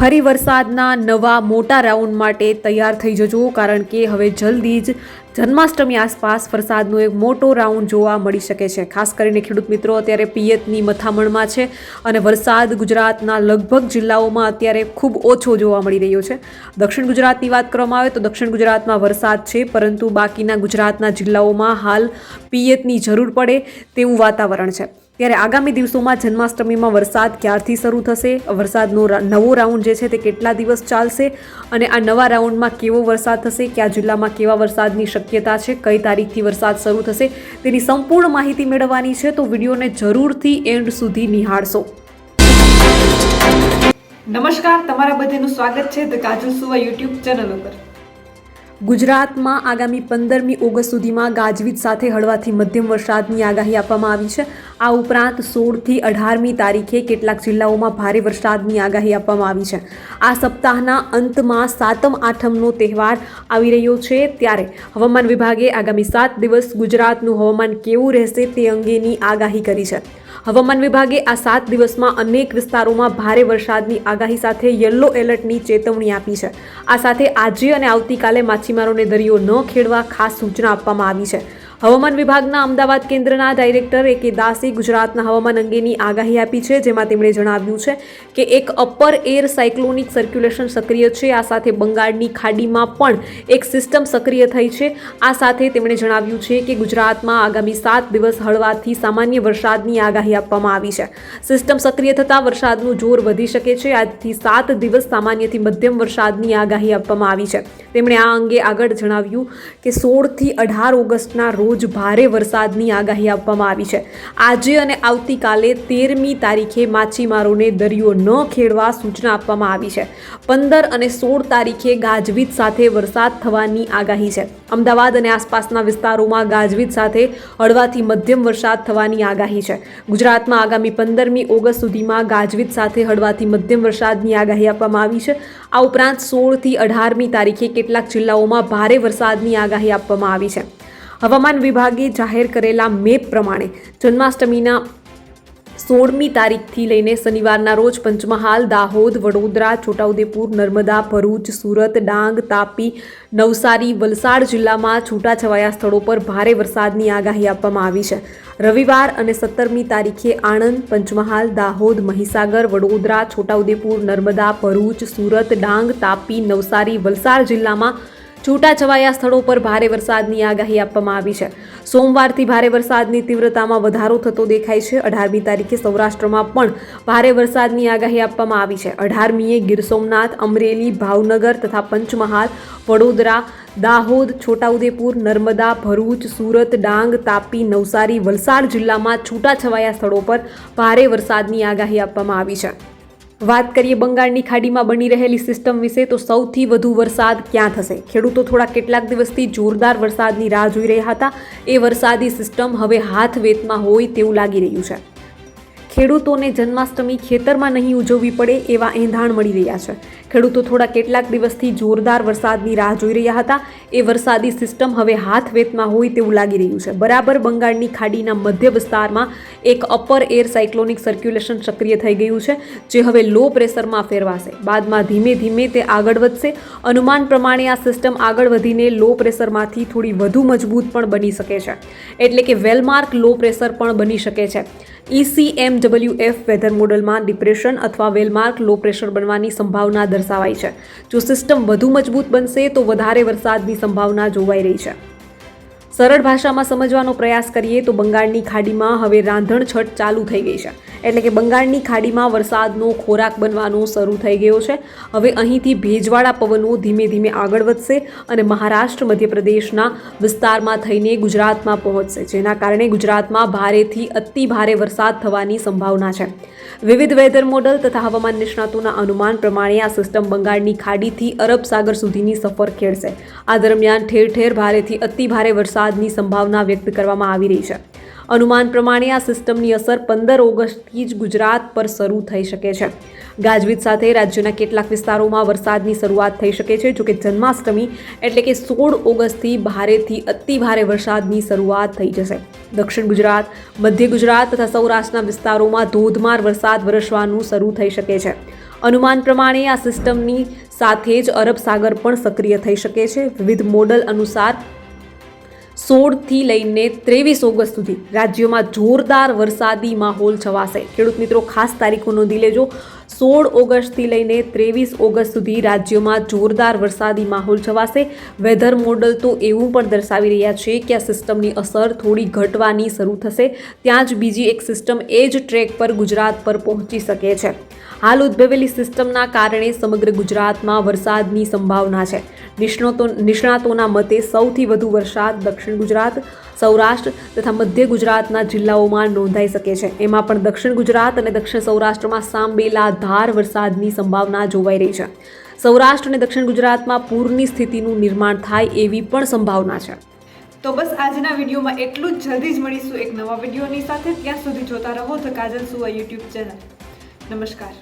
ફરી વરસાદના નવા મોટા રાઉન્ડ માટે તૈયાર થઈ જજો, કારણ કે હવે જલ્દી જ જન્માષ્ટમી આસપાસ વરસાદનો એક મોટો રાઉન્ડ જોવા મળી શકે છે. ખાસ કરીને ખેડૂત મિત્રો, અત્યારે પિયતની મથામણમાં છે અને વરસાદ ગુજરાતના લગભગ જિલ્લાઓમાં અત્યારે ખૂબ ઓછો જોવા મળી રહ્યો છે. દક્ષિણ ગુજરાતની વાત કરવામાં આવે તો દક્ષિણ ગુજરાતમાં વરસાદ છે, પરંતુ બાકીના ગુજરાતના જિલ્લાઓમાં હાલ પિયતની જરૂર પડે તેવું વાતાવરણ છે. ત્યારે આગામી દિવસોમાં જન્માષ્ટમીમાં વરસાદ ક્યારથી શરૂ થશે? વરસાદનો નવો રાઉન્ડ જે છે તે કેટલા દિવસ ચાલશે? અને આ નવા રાઉન્ડમાં કેવો વરસાદ થશે? કયા જિલ્લામાં કેવા વરસાદની શક્યતા છે? કઈ તારીખથી વરસાદ શરૂ થશે? તેની સંપૂર્ણ માહિતી મેળવવાની છે તો વિડીયોને જરૂરથી એન્ડ સુધી નિહાળશો. નમસ્કાર તમારા બધાનું સ્વાગત છે ધ કાજલ સુવા યુટ્યુબ ચેનલ ઉપર. ગુજરાતમાં આગામી પંદરમી ઓગસ્ટ સુધીમાં ગાજવીજ સાથે હળવાથી મધ્યમ વરસાદની આગાહી આપવામાં આવી છે. આ ઉપરાંત સોળથી અઢારમી તારીખે કેટલાક જિલ્લાઓમાં ભારે વરસાદની આગાહી આપવામાં આવી છે. આ સપ્તાહના અંતમાં સાતમ આઠમનો તહેવાર આવી રહ્યો છે ત્યારે હવામાન વિભાગે આગામી સાત દિવસ ગુજરાતનું હવામાન કેવું રહેશે તે અંગેની આગાહી કરી છે. હવામાન વિભાગે આ સાત દિવસમાં અનેક વિસ્તારોમાં ભારે વરસાદની આગાહી સાથે યલો એલર્ટની ચેતવણી આપી છે. આ સાથે આજે અને આવતીકાલે માછીમારોને દરિયો ન ખેડવા ખાસ સૂચના આપવામાં આવી છે. હવામાન વિભાગના અમદાવાદ કેન્દ્રના ડાયરેક્ટર એ કે દાસે ગુજરાતના હવામાન અંગેની આગાહી આપી છે, જેમાં તેમણે જણાવ્યું છે કે એક અપર એર સાયક્લોનિક સર્ક્યુલેશન સક્રિય છે. આ સાથે બંગાળની ખાડીમાં પણ એક સિસ્ટમ સક્રિય થઈ છે. આ સાથે તેમણે જણાવ્યું છે કે ગુજરાતમાં આગામી સાત દિવસ હળવાથી સામાન્ય વરસાદની આગાહી આપવામાં આવી છે. સિસ્ટમ સક્રિય થતાં વરસાદનું જોર વધી શકે છે. આજથી સાત દિવસ સામાન્યથી મધ્યમ વરસાદની આગાહી આપવામાં આવી છે. તેમણે આ અંગે આગળ જણાવ્યું કે સોળથી અઢાર ઓગસ્ટના રોજ ભારે વરસાદની આગાહી આપવામાં આવી છે. આજે અને આવતીકાલે તેરમી તારીખે માછીમારોને દરિયો ન ખેડવા સૂચના આપવામાં આવી છે. પંદર અને સોળ તારીખે ગાજવીજ સાથે વરસાદ થવાની આગાહી છે. અમદાવાદ અને આસપાસના વિસ્તારોમાં ગાજવીજ સાથે હળવાથી મધ્યમ વરસાદ થવાની આગાહી છે. ગુજરાતમાં આગામી પંદરમી ઓગસ્ટ સુધીમાં ગાજવીજ સાથે હળવાથી મધ્યમ વરસાદની આગાહી આપવામાં આવી છે. આ ઉપરાંત સોળથી અઢારમી તારીખે કેટલાક જિલ્લાઓમાં ભારે વરસાદની આગાહી આપવામાં આવી છે. હવામાન વિભાગે જાહેર કરેલા મેપ પ્રમાણે જન્માષ્ટમીના સોળમી તારીખથી લઈને શનિવારના રોજ પંચમહાલ, દાહોદ, વડોદરા, છોટાઉદેપુર, નર્મદા, ભરૂચ, સુરત, ડાંગ, તાપી, નવસારી, વલસાડ જિલ્લામાં છૂટાછવાયા સ્થળો પર ભારે વરસાદની આગાહી આપવામાં આવી છે. રવિવાર અને સત્તરમી તારીખે આણંદ, પંચમહાલ, દાહોદ, મહીસાગર, વડોદરા, છોટાઉદેપુર, નર્મદા, ભરૂચ, સુરત, ડાંગ, તાપી, નવસારી, વલસાડ જિલ્લામાં છૂટાછવાયા સ્થળો પર ભારે વરસાદની આગાહી આપવામાં આવી છે. સોમવારથી ભારે વરસાદની તીવ્રતામાં વધારો થતો દેખાય છે. અઢારમી તારીખે સૌરાષ્ટ્રમાં પણ ભારે વરસાદની આગાહી આપવામાં આવી છે. અઢારમીએ ગીર સોમનાથ, અમરેલી, ભાવનગર તથા પંચમહાલ, વડોદરા, દાહોદ, છોટાઉદેપુર, નર્મદા, ભરૂચ, સુરત, ડાંગ, તાપી, નવસારી, વલસાડ જિલ્લામાં છૂટાછવાયા સ્થળો પર ભારે વરસાદની આગાહી આપવામાં આવી છે. વાત કરીએ બંગાળની ખાડીમાં બની રહેલી સિસ્ટમ વિશે, તો સૌથી વધુ વરસાદ ક્યાં થશે? ખેડૂતો થોડા કેટલાક દિવસથી જોરદાર વરસાદની રાહ જોઈ રહ્યા હતા. એ વરસાદી સિસ્ટમ હવે હાથ વેતમાં હોય તેવું લાગી રહ્યું છે. ખેડૂતોને જન્માષ્ટમી ખેતરમાં નહીં ઉજવવી પડે એવા એંધાણ મળી રહ્યા છે. ખેડૂતો થોડા કેટલાક દિવસથી જોરદાર વરસાદની રાહ જોઈ રહ્યા હતા. એ વરસાદી સિસ્ટમ હવે હાથ વેતમાં હોય તેવું લાગી રહ્યું છે. બરાબર બંગાળની ખાડીના મધ્ય વિસ્તારમાં એક અપર એર સાયક્લોનિક સર્ક્યુલેશન સક્રિય થઈ ગયું છે, જે હવે લો પ્રેશરમાં ફેરવાશે. બાદમાં ધીમે ધીમે તે આગળ વધશે. અનુમાન પ્રમાણે આ સિસ્ટમ આગળ વધીને લો પ્રેશરમાંથી થોડી વધુ મજબૂત પણ બની શકે છે. એટલે કે વેલમાર્ક લો પ્રેશર પણ બની શકે છે. E એફ વેધર મોડલમાં ડિપ્રેશન અથવા વેલમાર્ક લો પ્રેશર બનવાની સંભાવના દર્શાવાઈ છે. જો સિસ્ટમ વધુ મજબૂત બનશે તો વધારે વરસાદની સંભાવના જોવાઈ રહી છે. સરળ ભાષામાં સમજવાનો પ્રયાસ કરીએ તો બંગાળની ખાડીમાં હવે રાંધણછટ ચાલુ થઈ ગઈ છે. એટલે કે બંગાળની ખાડીમાં વરસાદનો ખોરાક બનવાનો શરૂ થઈ ગયો છે. હવે અહીંથી ભેજવાળા પવનો ધીમે ધીમે આગળ વધશે અને મહારાષ્ટ્ર, મધ્યપ્રદેશના વિસ્તારમાં થઈને ગુજરાતમાં પહોંચશે, જેના કારણે ગુજરાતમાં ભારેથી અતિ ભારે વરસાદ થવાની સંભાવના છે. વિવિધ વેધર મોડલ તથા હવામાન નિષ્ણાતોના અનુમાન પ્રમાણે આ સિસ્ટમ બંગાળની ખાડીથી અરબ સાગર સુધીની સફર ખેડશે. આ દરમિયાન ઠેર ઠેર ભારેથી અતિ ભારે વરસાદની સંભાવના વ્યક્ત કરવામાં આવી રહી છે. અનુમાન પ્રમાણે આ સિસ્ટમની અસર પંદર ઓગસ્ટથી જ ગુજરાત પર શરૂ થઈ શકે છે. ગાજવીજ સાથે રાજ્યના કેટલાક વિસ્તારોમાં વરસાદની શરૂઆત થઈ શકે છે, જોકે જન્માષ્ટમી એટલે કે સોળ ઓગસ્ટથી ભારેથી અતિ ભારે વરસાદની શરૂઆત થઈ જશે. દક્ષિણ ગુજરાત, મધ્ય ગુજરાત તથા સૌરાષ્ટ્રના વિસ્તારોમાં ધોધમાર વરસાદ વરસવાનું શરૂ થઈ શકે છે. અનુમાન પ્રમાણે આ સિસ્ટમની સાથે જ અરબ સાગર પણ સક્રિય થઈ શકે છે. વિવિધ મોડલ અનુસાર સોળથી લઈને ત્રેવીસ ઓગસ્ટ સુધી રાજ્યમાં જોરદાર વરસાદી માહોલ છવાશે. ખેડૂત મિત્રો, ખાસ તારીખો નોંધી લેજો. સોળ ઓગસ્ટથી લઈને ત્રેવીસ ઓગસ્ટ સુધી રાજ્યમાં જોરદાર વરસાદી માહોલ છવાશે. વેધર મોડલ તો એવું પણ દર્શાવી રહ્યા છે કે આ સિસ્ટમની અસર થોડી ઘટવાની શરૂ થશે. ત્યાં જ બીજી એક સિસ્ટમ એ જ ટ્રેક પર ગુજરાત પર પહોંચી શકે છે. હાલ ઉદ્ભવેલી સિસ્ટમના કારણે સમગ્ર ગુજરાતમાં વરસાદની સંભાવના છે. નિષ્ણાતો, નિષ્ણાતોના મતે સૌથી વધુ વરસાદ દક્ષિણ ગુજરાત, સૌરાષ્ટ્ર તથા મધ્ય ગુજરાતના જિલ્લાઓમાં નોંધાઈ શકે છે. એમાં પણ દક્ષિણ ગુજરાત અને દક્ષિણ સૌરાષ્ટ્રમાં સાંબેલા અનરાધાર વરસાદની સંભાવના જોવાઈ રહી છે. સૌરાષ્ટ્ર અને દક્ષિણ ગુજરાતમાં પૂરની સ્થિતિનું નિર્માણ થાય એવી પણ સંભાવના છે. તો બસ આજના વિડીયોમાં એટલું જ. જલ્દી જ મળીશું એક નવા વિડીયોની સાથે. ત્યાં સુધી જોતા રહો ધ કાજલ સુવા યુટ્યુબ ચેનલ. નમસ્કાર.